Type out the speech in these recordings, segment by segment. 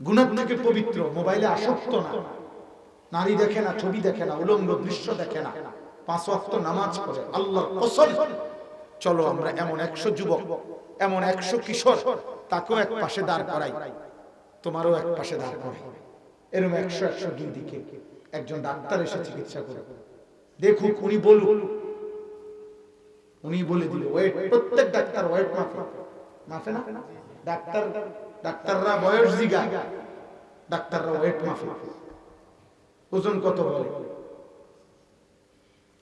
গুণার থেকে পবিত্র, মোবাইলে আসক্ত না। নারী দেখে না, ছবি দেখে না, উলঙ্গ দৃশ্য দেখে না। পাঁচ ওয়াক্ত নামাজ পড়ে, আল্লাহর কসম। চলো আমরা এমন একশো যুবক, এমন একশো কিশোর, তাকেও এক পাশে দাঁড় করাই। তোমারও এক পাশে দাঁড় করাই। এরকম একশো একশো দুই দিকে একজন ডাক্তার এসে চিকিৎসা করে দেখুক, উনি বলুন উনি বলে দিল, ওয়েট, প্রত্যেক ডাক্তার ওয়েট মাফে। মাফে না? ডাক্তার ডাক্তাররা বয়স জিগা। ডাক্তাররা ওয়েট মাফে। ওজন কত বলে?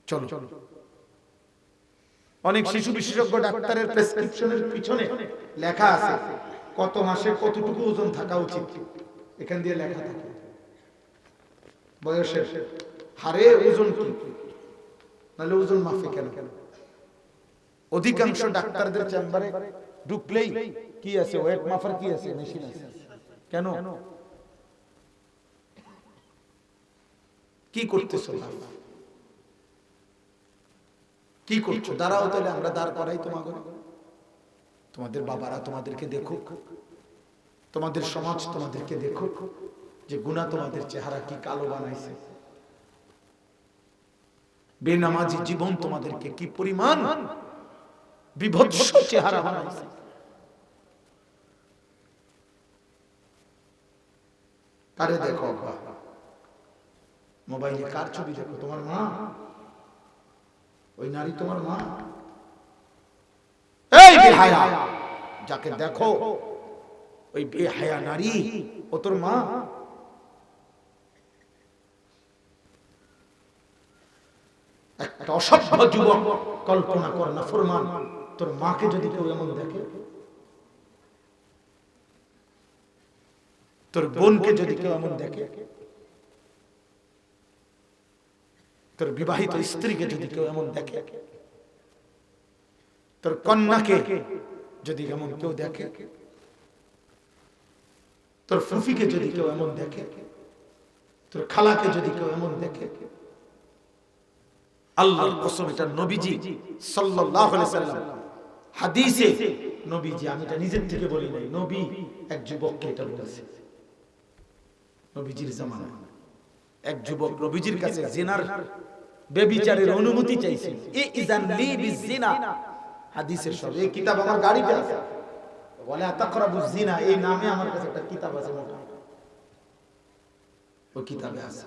চলো। চলো অনেক শিশু বিশেষজ্ঞ ডাক্তারের প্রেসক্রিপশনের পিছনে লেখা আছে, কত মাসে কতটুকু ওজন থাকা উচিত? এখান দিয়ে লেখা থাকে। বয়সের হারে ওজন কি? নাহলে ওজন মাফে কেন কেন? অধিকাংশ ডাক্তারদের চেম্বারে ঢুকলেই কি আছে ওয়েট মাফার কি আছে মেশিন আছে কেন কি করতেছো কি করছ দাঁড়াও তাহলে আমরা দাঁড় করাই তোমাকে তোমাদের বাবারা তোমাদেরকে দেখুক তোমাদের সমাজ তোমাদেরকে দেখুক যে গুণা তোমাদের চেহারা কি কালো বানাইছে বেনামাজি জীবন তোমাদেরকে কি পরিমাণ বিভৎস চেহারা বানাইছে কারে দেখো মোবাইলে কার ছবি দেখো? তোমার মা? ওই নারী তোমার মা? এই বেহায়া! যাকে দেখো ওই বেহায়া নারী ও তোর মা? একটা অসভ্য যুবক কল্পনা কর না ফরমান। তোর মাকে যদি কেউ এমন দেখে তোর বোনকে যদি কেউ এমন দেখে তোর বিবাহিত স্ত্রীকে যদি কেউ এমন দেখে তোর কন্যাকে যদি এমন কেউ দেখে তোর ফুফিকে যদি কেউ এমন দেখে তোর খালাকে যদি কেউ এমন দেখে আল্লাহর কসম এটা নবীজি সাল্লাল্লাহু আলাইহি সাল্লাম হাদিসে নবীজি আমি এটা নিজের থেকে বলি নাই নবী এক যুবককে এটা বলেছে। নবীজির জামানা। এক যুবক নবীজির কাছে জিনার বেবিচারের অনুমতি চাইছে এ ইজান লি বিজিনা। হাদিসের সব এই কিতাব আমার গাড়িতে আছে। বলে আতাকরাবু জিনা এই নামে আমার কাছে একটা কিতাব আছে মোটা। ওই কিতাবে আছে।